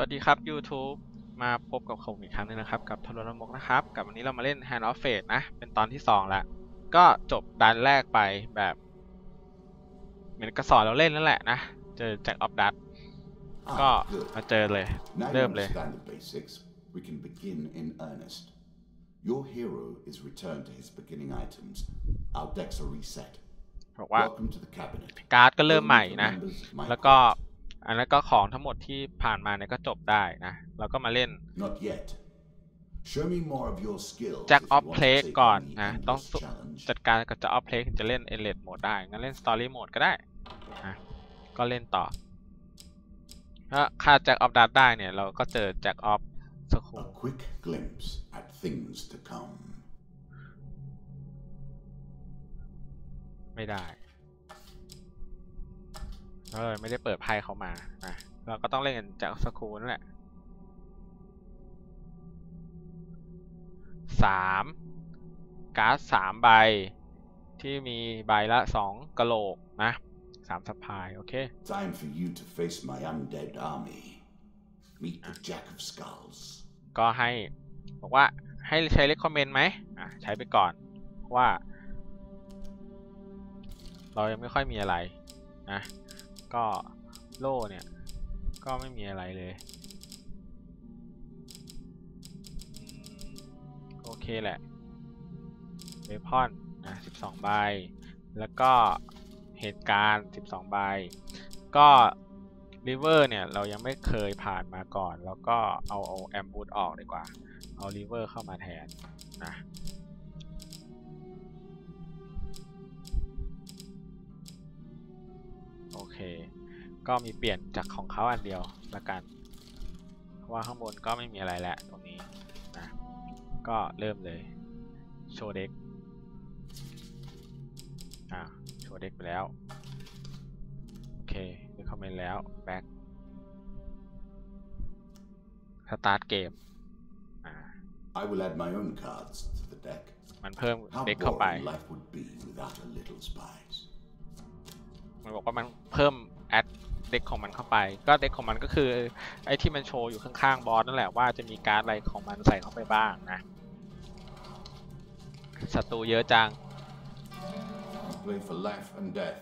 วัสดีครับ YouTube มาพบกับผมอีกครั้งหนึงนะครับ กับทรนมกนะครับ กับวันนี้เรามาเล่น Hand of Fate นะ เป็นตอนที่ 2 แล้ว ก็จบดันแรกไปแบบ เหมือนกระสอนเราเล่นนั่นแหละนะ เจอแจ็คออฟดัตก็ Ah, good. มาเจอเลย Now you เริ่มเลย understand the basics. We can begin in earnest. Your hero is returned to his beginning items. Our decks are reset. บอกว่า Welcome to the cabinet. การ์ดก็เริ่มใหม่นะ Members of my แล้วก็ อันนั้นก็ของทั้งหมดที่ผ่านมาเนี่ยก็จบได้นะ แล้วก็มาเล่น Not yet. Show me more of your skills. Jack if you of want to Plague take ก่อน on the นะ endless ต้องสุ challenge. จัดการกับจะออฟเพลถึงจะเล่นเอเลดโหมดได้ งั้นเล่นสตอรี่โหมดก็ได้นะก็เล่นต่อ ถ้าค่าแจ็คออฟดัตได้เนี่ย เราก็เจอแจ็คออฟสคู A quick glimpse at things to come. ไม่ได้ เราเลยไม่ได้เปิดไพ่เขามานะเราก็ต้องเล่นกันจากสคูนั่นแหละสามการ์ดสามใบที่มีใบละสองกะโหลกนะสามสะพายโอเค Time for you to face my undead army. Meet the Jack of Skulls. ก็ให้บอกว่าให้ใช้ recommend ไหมอะใช้ไปก่อนเพราะว่า เรายังไม่ค่อยมีอะไรนะ ก็โล่เนี่ย ก็ไม่มีอะไรเลย โอเคแหละเวพอนนะ12 ใบ แล้วก็เหตุการณ์ 12 ใบ ก็ริเวอร์เนี่ย เรายังไม่เคยผ่านมาก่อน แล้วก็เอาเอาแอมบูดออกดีกว่า เอาริเวอร์เข้ามาแทนนะ เค ก็มีเปลี่ยนจากของเขาอันเดียวละกันเพราะว่าข้างบนก็ไม่มีอะไรแล้วตรงนี้นะก็เริ่มเลยโชว์เด็กอ่าโชว์เด็กไปแล้ว โอเคได้คอมเมนต์แล้วแบ็คสตาร์ทเกมอ่า I will add my own cards to the deck. มันเพิ่ม How เด็กเข้าไป boring life would be without a little spice. มันบอกว่ามันเพิ่มแอดเด็กของมันเข้าไป ก็เด็กของมันก็คือไอ้ที่มันโชว์อยู่ข้างๆบอสนั่นแหละว่าจะมีการ์ดอะไรของมันใส่เข้าไปบ้างนะศัตรูเยอะจัง You play for life and death.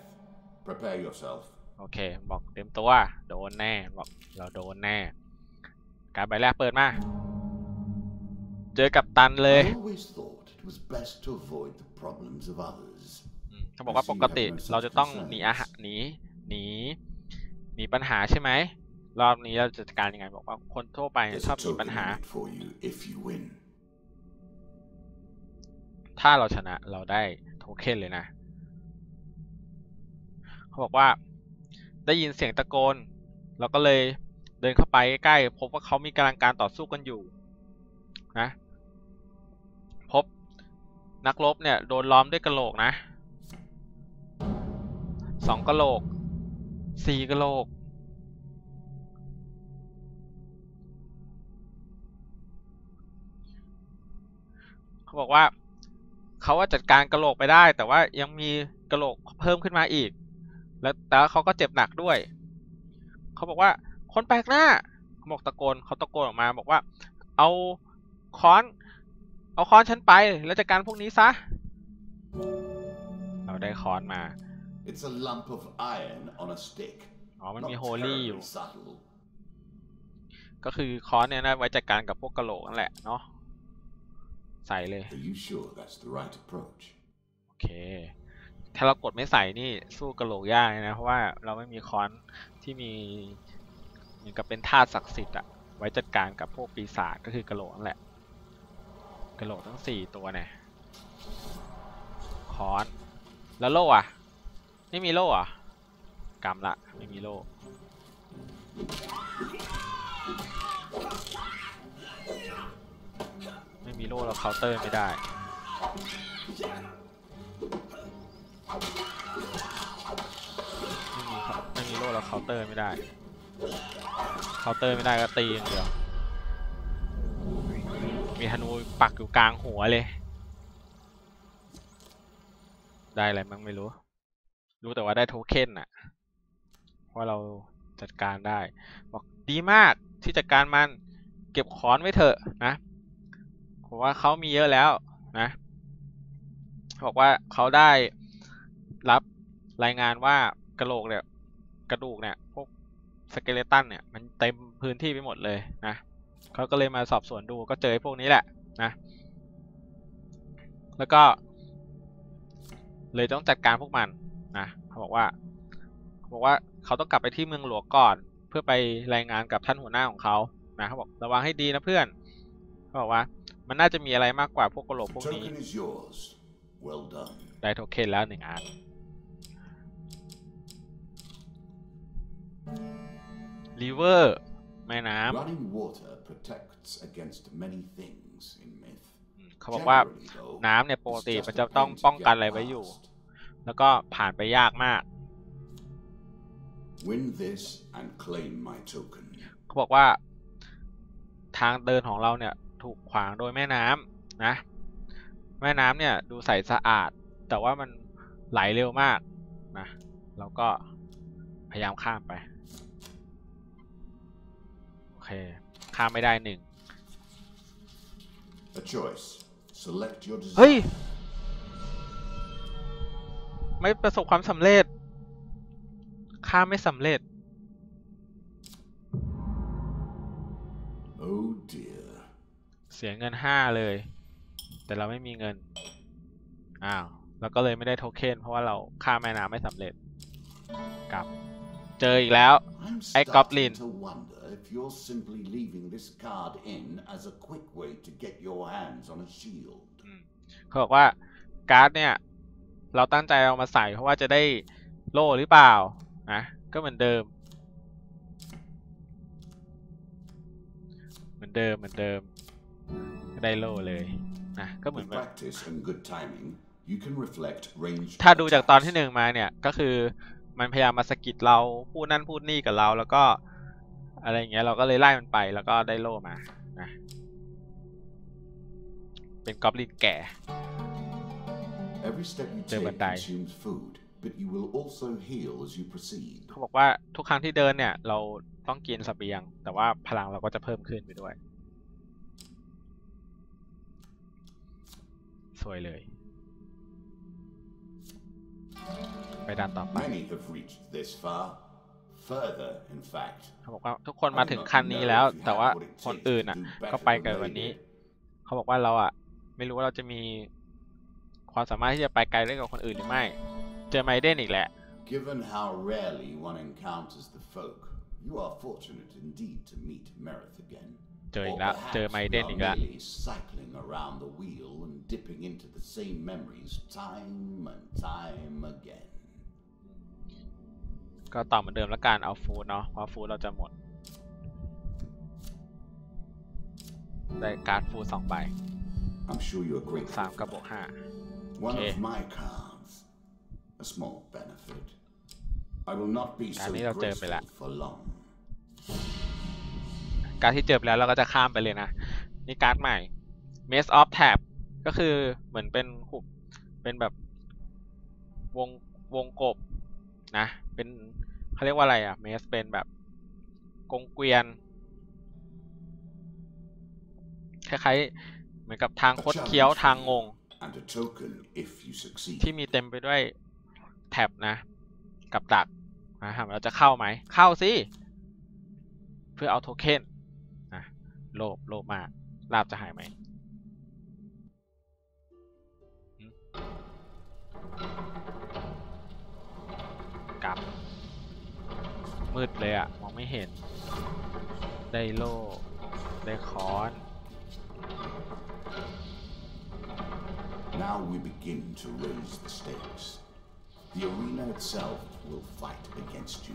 Prepare yourself. โอเค บอกเต็มตัว โดนแน่ บอกเราโดนแน่ การดใบแรกเปิดมา เจอกับตันเลย I always thought it was best to avoid the problems of others. อืมเขาบอกว่าปกติเราจะต้องหนีอาหารหนีหนีหนีปัญหาใช่ไหมรอบนี้เราจะจัดการยังไงบอกว่าคนทั่วไป There's ชอ a บมีปัญ token หา in it for you if you win. ถ้าเราชนะเราได้โทเค็นเลยนะ เขาบอกว่าได้ยินเสียงตะโกน เราก็เลยเดินเข้าไปใกล้ๆพบว่าเขามีกำลังการต่อสู้กันอยู่นะพบนักรบเนี่ยโดนล้อมด้วยกระโหลกนะ สองกระโหลกสี่กระโหลก เขาบอกว่าเขาว่าจัดการกระโหลกไปได้ แต่ว่ายังมีกระโหลกเพิ่มขึ้นมาอีก แล้วแต่เขาก็เจ็บหนักด้วย เขาบอกว่าคนแปลกหน้าเขาบอกตะโกนเขาตะโกนออกมาบอกว่า เอาค้อน เอาค้อนฉันไป แล้วจัดการพวกนี้ซะ เราได้ค้อนมา It's a lump of iron on a stick. อ๋อ มัน Not มีโฮลี่อยู่ terribly subtle. ก็คือค้อนเนี่ยนะไว้จัดการกับพวกกระโหลกนั่นแหละเนาะ ใส่เลย Are you sure that's the right approach? โอเค ถ้าเรากดไม่ใส่นี่สู้กระโหลกยากเลยนะ เพราะว่าเราไม่มีค้อนที่มีเหมือนกับเป็นธาตุศักดิ์สิทธิ์อะไว้จัดการกับพวกปีศาจก็คือกระโหลกนั่นแหละกระโหลกทั้งสี่ตัวเนี่ย ค้อน แล้วโล่อะ ไม่มีโล่อะกำละ ไม่มีโล่ไม่มีโล่เราเคาน์เตอร์ไม่ได้ไม่มีไม่มีโล่เราเคาน์เตอร์ไม่ได้เคาน์เตอร์ไม่ได้ก็ตีอย่างเดียวมีธนูปักอยู่กลางหัวเลย ได้อะไรมั้งไม่รู้ รู้แต่ว่าได้โทเค็นอะว่าเราจัดการได้ บอกดีมากที่จัดการมัน เก็บขอนไว้เถอะนะผมว่าเขามีเยอะแล้วนะบอกว่าเขาได้รับรายงานว่ากระโหลกเนี่ย กระดูกเนี่ยพวกสเกเลตันเนี่ย มันเต็มพื้นที่ไปหมดเลยนะเขาก็เลยมาสอบสวนดูก็เจอพวกนี้แหละนะแล้วก็ เลยต้องจัดการพวกมัน นะเขาบอกว่าเขาบอกว่าเขาต้องกลับไปที่เมืองหลวงก่อน เพื่อไปรายงานกับท่านหัวหน้าของเขานะเขาบอกระวังให้ดีนะเพื่อนเขาบอกว่า มันน่าจะมีอะไรมากกว่าพวกกระโหลก The พวกนี้ token is yours. Well done. ได้โทเค็นแล้วหนึ่งอันริเวอร์แม่น้ Running water protects against many things in myth. ำเขาบอกว่า Generally, though, น้ำเนี่ยปก it's ติ just มัน a จะต้อง pain to ป้องกัน get อะไรไว้อยู่ past. แล้วก็ผ่านไปยากมาก Win this and claim my token. เขาบอกว่า ทางเดินของเราเนี่ยถูกขวางโดยแม่น้ำนะ แม่น้ำเนี่ยดูใสสะอาด แต่ว่ามันไหลเร็วมากนะแล้วก็พยายามข้ามไป โอเค ข้ามไม่ได้หนึ่ง A choice. Select your เฮ้ย desire. ไม่ประสบความสำเร็จ ข้ามไม่สำเร็จ Oh dear. เสียเงินห้าเลย แต่เราไม่มีเงิน อ้าวเราก็เลยไม่ได้โทเค็นเพราะว่าเราข้ามแม่น้ำไม่สำเร็จ กลับ เจออีกแล้ว I'm Hey, starting Goblin. to wonder if you're simply leaving this card in as a quick way to get your hands on a shield. เขาบอกว่าการ์ดเนี่ย เราตั้งใจเอามาใส่เพราะว่าจะได้โล่หรือเปล่านะก็เหมือนเดิม เหมือนเดิมเหมือนเดิมก็ได้โล่เลยนะก็เหมือน With แบบ practice and good timing, you can reflect range. ถ้าดูจากตอนที่หนึ่งมาเนี่ยก็คือมันพยายามมาสะกิดเราพูดนั่นพูดนี่กับเรา แล้วก็อะไรอย่างเงี้ยเราก็เลยไล่มันไปแล้วก็ได้โล่มานะเป็นกอบลินแก่ Every step you Chơi take bàn đài. consumes food, but you will also heal as you proceed. เขาบอกว่าทุกครั้งที่เดินเนี่ย เราต้องกินเสบียง แต่ว่าพลังเราก็จะเพิ่มขึ้นไปด้วย สวยเลย ไปด้านต่อไป Many have reached this far. Further, in fact. เขาบอกว่าทุกคนมาถึงขั้นนี้แล้ว แต่ว่าคนอื่นอะ ก็ไปไกลกว่านี้ เขาบอกว่าเราอะ ไม่รู้ว่าเราจะมี ความสามารถที่จะไปไกลได้กว่าคนอื่นหรือไม่ เจอไมเดนอีกแหละ Given how rarely one encounters the folk, you are fortunate indeed to meet Merith again. เจออี Or กแล้วเจอ perhaps ไม we เดน are อีกแล้ว merely cycling around the wheel and dipping into the same memories time and time again. ก็ต่อเหมือนเดิมแล้วกันเอาฟูดเนาะเพราะฟูดเราจะหมดได้การ์ดฟูดสองใบ I'm sure you're สาม grateful กั for บบวก that. ห้า One Okay. of my cards. A small benefit. I will not be so อันนี้เราเจอไปละ graceful for long. การดที่เจอไปแล้วเราก็จะข้ามไปเลยนะ นี่การ์ดใหม่ Maze of Tab ก็คือเหมือนเป็นหุบเป็นแบบวงวงกบนะ เป็นเขาเรียกว่าอะไรอะ Maze เป็นแบบกงเกวียนคล้ายๆเหมือนกับทางคดเคี้ยวทางงง And a token if you succeed. ที่มีเต็มไปด้วยแท็บนะ กับดักนะถามว่าเราจะเข้าไหม เข้าสิ เพื่อเอาโทเค็นนะโลภโลภมาลาบจะหายไหมกลับ มืดเลยอะมองไม่เห็น ได้โลได้คอน Now we begin to raise the stakes. The arena itself will fight against you.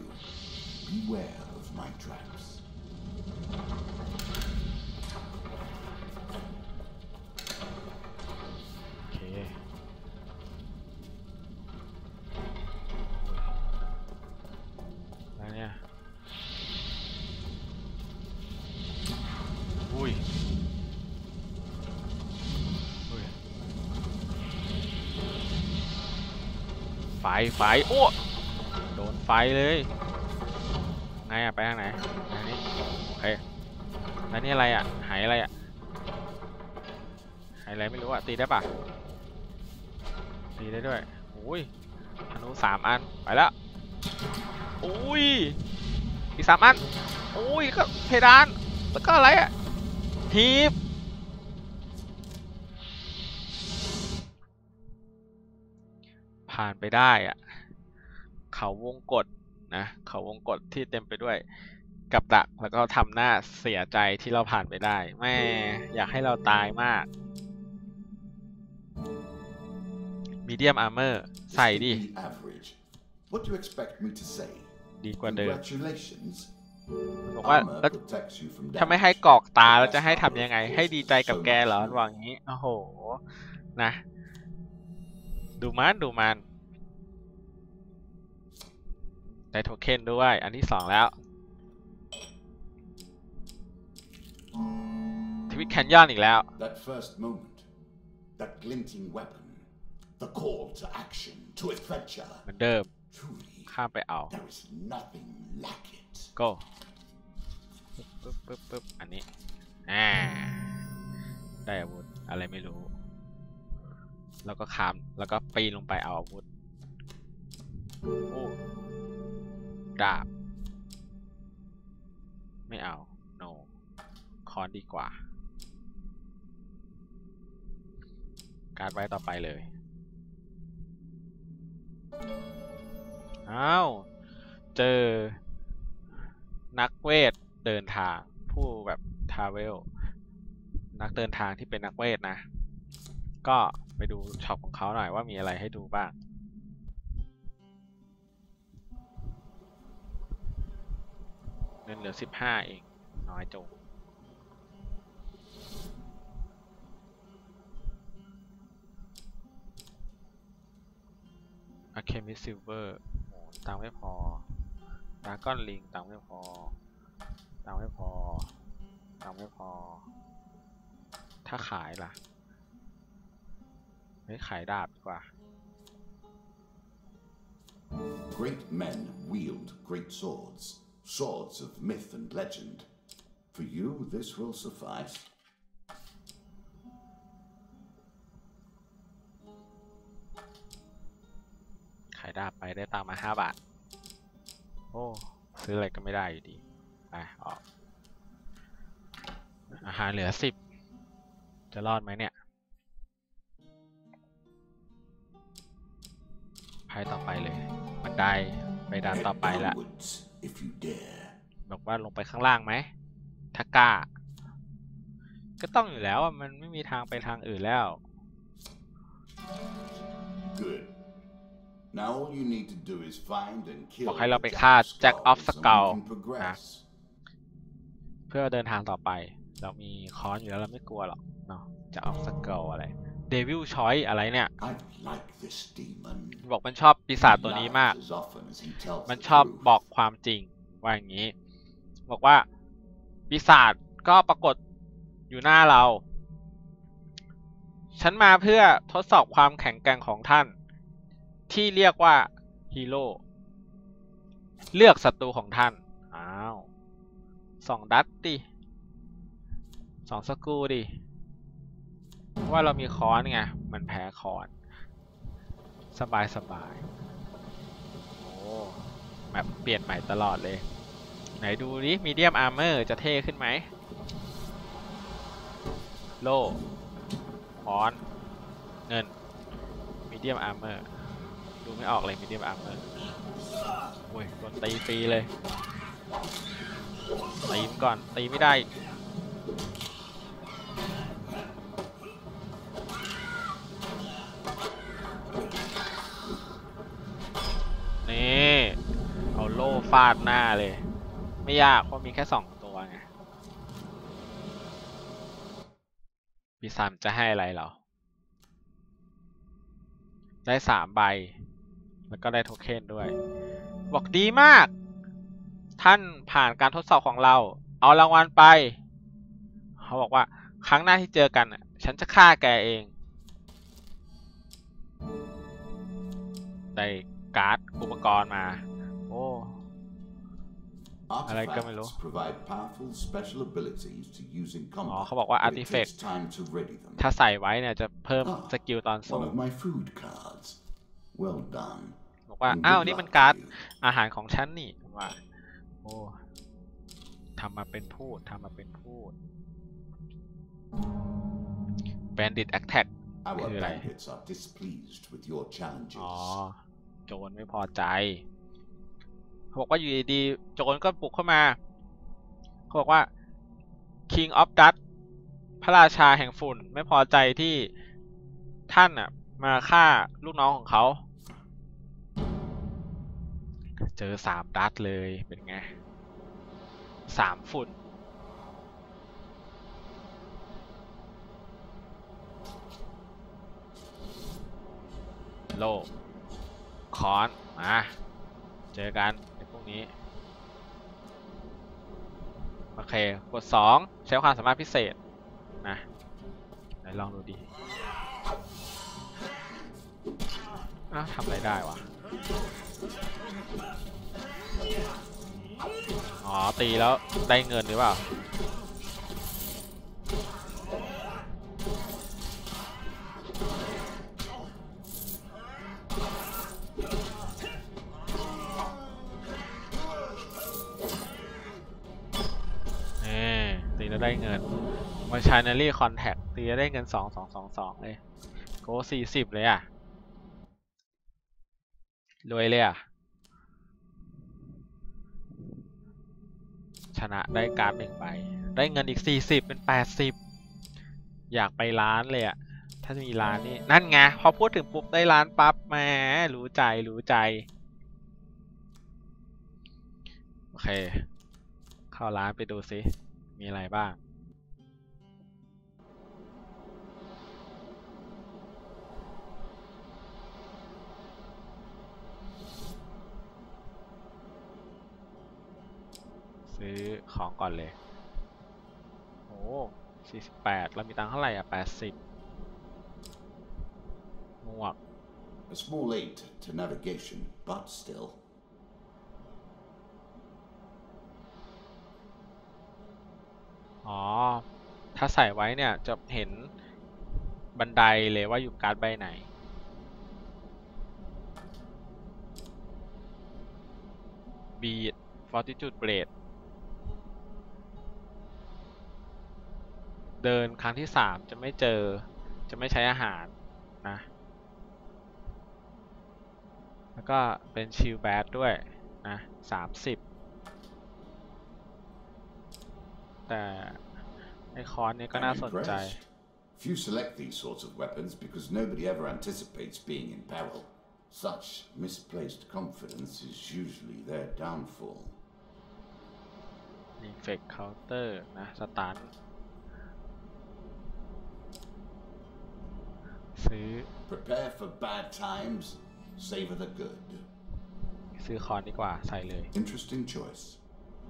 Beware of my traps. ไฟไฟโอ้โดนไฟเลยไงอะไปทางไหนทางนี้โอเคแล้วนี่อะไรอะหายอะไรอะหายอะไรไม่รู้อะตีได้ปะตีได้ด้วยอุ้ยธนูสามอันไปแล้วอุ้ยอีกสามอันอุ้ยก็เพดานแล้วก็อะไรอะทีบ ผ่านไปได้อะเขาวงกฏนะเขาวงกฏที่เต็มไปด้วยกับดักแล้วก็ทำหน้าเสียใจที่เราผ่านไปได้แม่อยากให้เราตายมากมีเดียมอาร์เมอร์ใส่ดิ The average. What do you expect me to say? ดีกว่าเดิม Congratulations. บอกว่า Armor แล้ว protects you from ถ้าไม่ damage. ให้กรอกตาแล้วจะให้ทำยังไง ให้ดีใจกับแกเหรอวาอย่างนี้ โอ้โห นะ ดูมันดูมัน ได้โทเค็นด้วย อันที่สองแล้วทวิตแคนยอนอีกแล้ว That first moment, that glinting weapon, the call to action, to adventure. เหมือนเดิม Truly, ข้ามไปเอา there is nothing like it. go ปึ๊บปึ๊บปึ๊บอันนี้อ่าได้อาวุธอะไรไม่รู้ แล้วก็ขามแล้วก็ปีนลงไปเอาอาวุธโอ้ดาบ ไม่เอา no คอนดีกว่า การดไว้ต่อไปเลยอ้าวเจอ นักเวทเดินทาง ผู้แบบทาเวล นักเดินทางที่เป็นนักเวทนะ ก็ ไปดูช็อปของเขาหน่อยว่ามีอะไรให้ดูบ้างเงินเหลือสิบห้าเอง น้อยจงอะเคมิซิลเวอร์ตังไม่พอดาก้อนลิงตังไม่พอตังไม่พอตังไม่พอ ถ้าขายล่ะ ไม่ขายดาบดีกว่า Great men wield great swords, swords of myth and legend. For you, this will suffice. ขายดาบไปได้ตังค์มาห้าบาท โอ้ ซื้ออะไรก็ไม่ได้อยู่ดี ไป ออก อาหารเหลือสิบจะรอดไหมเนี่ย ไปต่อไปเลย บันไดไปดัน Head ต่อไปละ downwards, if you dare. บอกว่าลงไปข้างล่างไหมถ้ากล้า ก็ต้องอยู่แล้วอะมันไม่มีทางไปทางอื่นแล้ว Good. Now all you need to do is find and kill บอกให้เรา the ไป Jack ฆ่า of Jack of Skulls, and we Skull can progress. เพื่อเดินทางต่อไป เรามีค้อนอยู่แล้วเราไม่กลัวหรอกเนาะจะเอาสเกลอะไร เดวิลชอยอะไรเนี่ย I like this demon. บอกมันชอบปีศาจตัวนี้มาก He lies as often as he tells มัน the ชอบ truth. บอกความจริงว่าอย่างนี้ บอกว่าปีศาจก็ปรากฏอยู่หน้าเรา ฉันมาเพื่อทดสอบความแข็งแกร่งของท่าน ที่เรียกว่าฮีโร่เลือกศัตรูของท่าน อ้าวสองดัตดิสองสกรูดิ ว่าเรามีคอนไง มันแพ้คอน สบายสบายโอ้แมปเปลี่ยนใหม่ตลอดเลย ไหนดูดิมีเดียมอาร์เมอร์จะเท่ขึ้นไหม โล่คอนเงินมีเดียมอาร์เมอร์ดูไม่ออกเลยมีเดียมอาร์เมอร์โอ้ยโดนตีฟรีเลยตีมก่อนตีไม่ได้อีกนี่ เอาโล่ ฟาดหน้าเลย ไม่ยากเพราะมีแค่สองตัวไงปีศาจจะให้อะไรเรา ได้สามใบ แล้วก็ได้โทเค็นด้วย บอกดีมาก ท่านผ่านการทดสอบของเรา เอารางวัลไป เขาบอกว่าครั้งหน้าที่เจอกันฉันจะฆ่าแกเอง ได้การ์ดอุปกรณ์มา โอ้ อะไรก็ไม่รู้ Artifacts provide powerful special abilities to use in อ๋อ combat. เขาบอกว่า but it artifact takes time to ready them. ถ้าใส่ไว้เนี่ยจะเพิ่ม Ah, สกิลตอน One สู้ of my food cards. Well done. บอกว่า And อ้าว good นี่มัน luck การ์ด to you. อาหารของฉันนี่ว่าโอ้ทำมาเป็นพูดทำมาเป็นพูด Bandit Attack Our คืออะไร? bandits are displeased with your challenges. อ๋อ โจรไม่พอใจ เขาบอกว่าอยู่ดีๆโจรก็ปลุกเข้ามา เขาบอกว่า King of Dust พระราชาแห่งฝุ่นไม่พอใจที่ท่านอะ มาฆ่าลูกน้องของเขา เจอสามดัตเลยเป็นไงสามฝุ่นโลคอน มา เจอกัน กนี้ โอเค กด 2 ใช้ความสามารถพิเศษ นะไหนลองดูดิอ้าวทำอะไรได้วะ อ๋อ ตีแล้วได้เงินหรือเปล่า Machinery Contact ตีได้เงินสองสองสองสองเลยโกสี่สิบเลยอะ รวยเลยอะ ชนะได้การ์ดหนึ่งใบ ได้เงินอีกสี่สิบเป็นแปดสิบอยากไปร้านเลยอะ ถ้าจะมีร้านนี่ นั่นไง พอพูดถึงปุ๊บได้ร้านปั๊บแหมรู้ใจรู้ใจ โอเค เข้าร้านไปดูซิ มีอะไรบ้าง ซื้อของก่อนเลย โอ้สี่สิบแปดเรามีตังค์เท่าไหร่อะแปดสิบหมวก A small aid to navigation, but still. อ๋อ ถ้าใส่ไว้เนี่ยจะเห็นบันไดเลยว่าอยู่การ์ดใบไหน บีด fortitude blade เดิ นครั้งที่สามจะไม่เจอ จะไม่ใช้อาหารนะ แล้วก็เป็นชิลแบดด้วยนะสามสิบแต่ไอคอนนี้ก็ I'm น่าสนใจ impressed. Few select these sorts of weapons because nobody ever anticipates being in peril. Such misplaced confidence is usually their downfall. รีเฟกเคาน์เตอร์นะสตัน ซื้อ Prepare for bad times, savor the good. ซื้อคอนดีกว่าใส่เลย Interesting choice.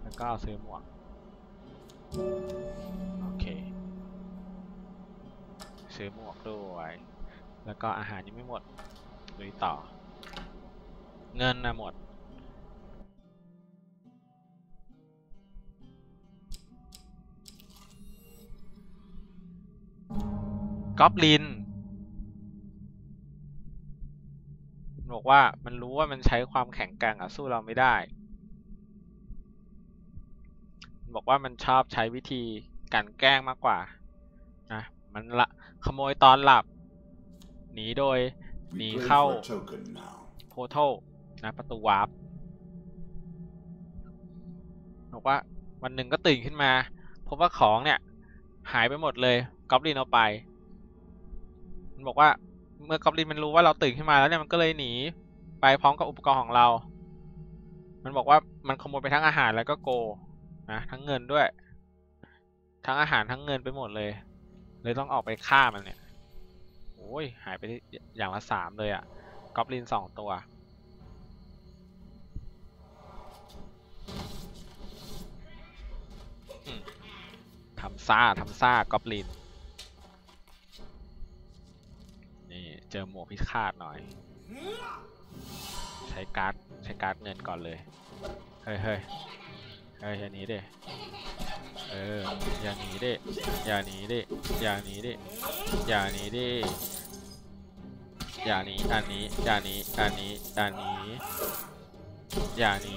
แล้วก็ซื้อหมวกโอเค ซื้อหมวกด้วยแล้วก็อาหารยังไม่หมดลุยต่อ เงินนะหมด กอบลิน บอกว่ามันรู้ว่ามันใช้ความแข็งแกร่งอะสู้เราไม่ได้ บอกว่ามันชอบใช้วิธีกลันแกล้งมากกว่านะมันละขโมยตอนหลับ หนีโดยหนีเข้าโพโทนะประตูวาร์ปบอกว่าวันหนึ่งก็ตื่นขึ้นมาพบว่าของเนี่ย หายไปหมดเลยก๊อบลินเอาไป มันบอกว่า เมื่อกอบลินมันรู้ว่าเราตื่นขึ้นมาแล้วเนี่ยมันก็เลยหนี ไปพร้อมกับอุปกรณ์ของเรา มันบอกว่ามันขโมยไปทั้งอาหารแล้วก็โกนะทั้งเงินด้วย ทั้งอาหารทั้งเงินไปหมดเลย เลยต้องออกไปฆ่ามันเนี่ยโอ้ยหายไปอย่างละสามเลยอะ่ะกอบลินสองตัวทำซ่าทำซ่ากอบลิน เจอหมวกพิฆาตหน่อย ใช้การ์ดใช้การ์ดเงินก่อนเลย เฮ้ยเฮ้ยเอออย่าหนีเดิเอออย่าหนีเดิอย่าหนีเดิอย่าหนีเดิอย่าหนีเดิอย่าหนีอันนี้อย่าหนีอันนี้อย่าหนีอย่าหนี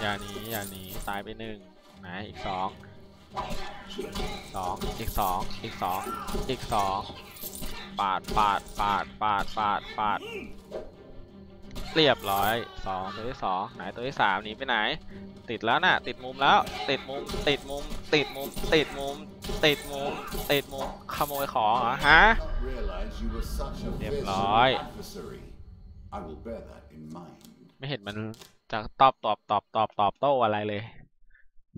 อย่าหนีอย่าหนีตายไปหนึ่งไหนอีกสองสองอีกสองอีกสองอีกสอง ปาดปาดปาดปาดปาดปาดเรียบร้อยสองตัวที่สองไหนตัวที่สามหนีไปไหน ติดแล้วน่ะ ติดมุมแล้ว ติดมุม ติดมุม ติดมุม ติดมุม ติดมุม ติดมุม ขโมยของเหรอฮะ เรียบร้อย ไม่เห็นมันจะตอบตอบตอบตอบตอบโต้อะไรเลย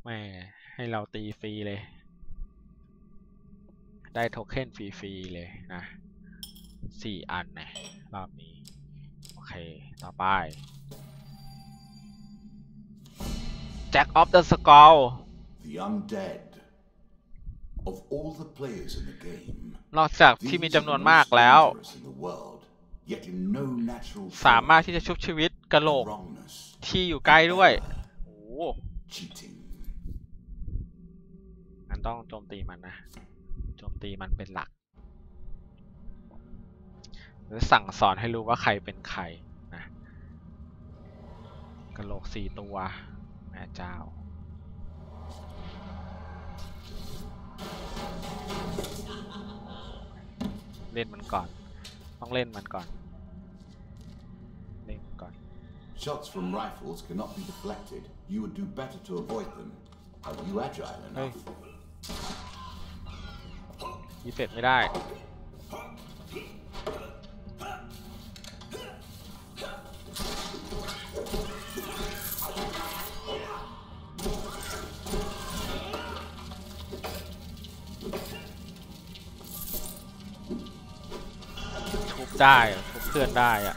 แม่ให้เราตีฟรีเลย ได้โทเค็นฟรีๆเลยนะ สี่อันนะรอบนี้ โอเค ต่อไป Jack of the Skull The undead. Of all the players in the game, นอกจาก these ที่มี are จำนวน the มาก most แล้ว dangerous in the world, yet in no natural สามารถ form. ที่จะชุบชีวิตกะโหลก Wrongness, ที่อยู่ใกล้ด้วย โอ้โห cheating. งั้นต้องโจมตีมันนะ โจมตีมันเป็นหลัก แล้วสั่งสอนให้รู้ว่าใครเป็นใครนะกะโหลกสี่ตัวแม่เจ้าเล่นมันก่อน ต้องเล่นมันก่อน เล่นมันก่อน Shots from rifles cannot be deflected. You would do better to avoid them. Are you agile enough? ยีเฟกไม่ได้ ได้ทุบเพื่อนได้อะ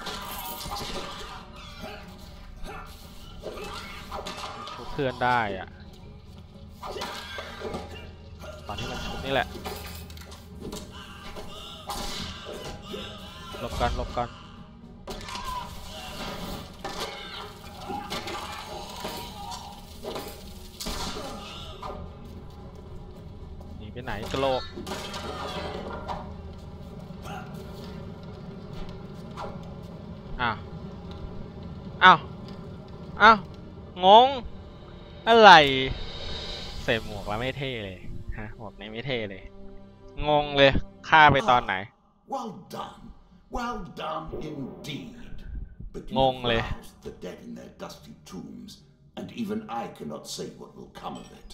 ทุบเพื่อนได้อะตอนที่มันชุบนี่แหละหลบกันหลบกันหนีไปไหนกะโหลก อ้าว อ้าว อ้าวงง อะไร ใส่หมวกแล้วไม่เท่เลยฮะหมวกนี้ไม่เท่เลย งงเลยฆ่าไปตอนไหน Well done. Well done indeed. But you Ngông lề. roused the dead in their dusty tombs, and even I cannot say what will come of it.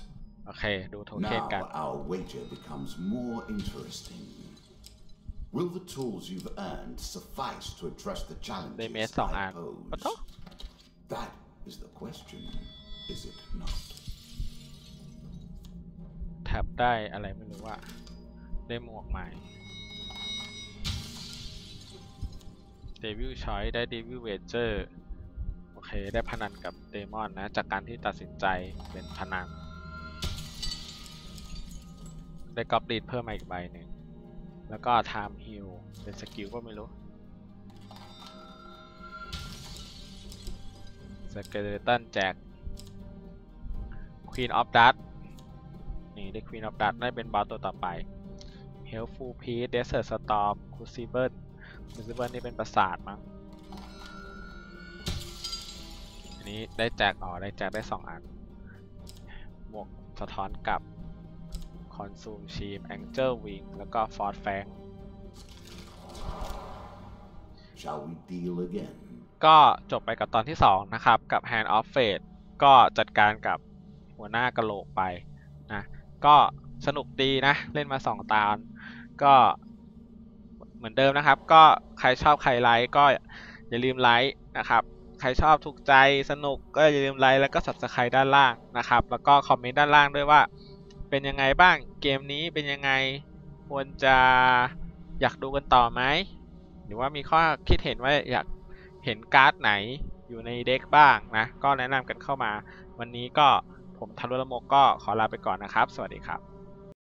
โอเค ดูโทเค็นกัน Now our wager becomes more interesting. Will the tools you've earned suffice to address the ได้เมส challenges สอง I อันปะโถ pose? That is the question, is it not? แท็บได้อะไรไม่รู้ว่า ได้หมวกใหม่เดวิลชอยได้เดวิลเวเจอร์โอเค ได้พนันกับเดมอนนะ จากการที่ตัดสินใจเป็นพนัน ได้กอบลีดเพิ่มมาอีกใบหนึ่ง แล้วก็ไทม์ฮิลเป็นสกิลก็ไม่รู้ สเกเลตันแจ็คควีนออฟดัตนี่ได้ Queen of Dust ได้เป็นบอสตัวต่อไป Helpful Peace Desert Storm Crucible Crucible นี่เป็นปราสาทมั้ง อันนี้ได้แจกอ๋อได้แจกได้ 2 อัน หมวกสะท้อนกับ Consume Sheep Angel Wing แล้วก็ Ford Fang Shall we deal again? ก็จบไปกับตอนที่ 2 นะครับ กับ Hand of Fate ก็จัดการกับหัวหน้ากะโหลกไปนะก็สนุกดีนะ เล่นมา 2 ตอนก็เหมือนเดิมนะครับ ก็ใครชอบใครไลค์ก็อย่าลืมไลค์นะครับใครชอบถูกใจสนุกก็อย่าลืมไลค์แล้วก็ subscribe ด้านล่างนะครับ แล้วก็คอมเมนต์ด้านล่างด้วยว่า เป็นยังไงบ้างเกมนี้เป็นยังไงควรจะอยากดูกันต่อไหมหรือว่ามีข้อคิดเห็นว่าอยาก เห็นการ์ดไหนอยู่ในเด็กบ้างนะ ก็แนะนำกันเข้ามา วันนี้ก็ผมทันรุลโมกก็ขอลาไปก่อนนะครับ สวัสดีครับ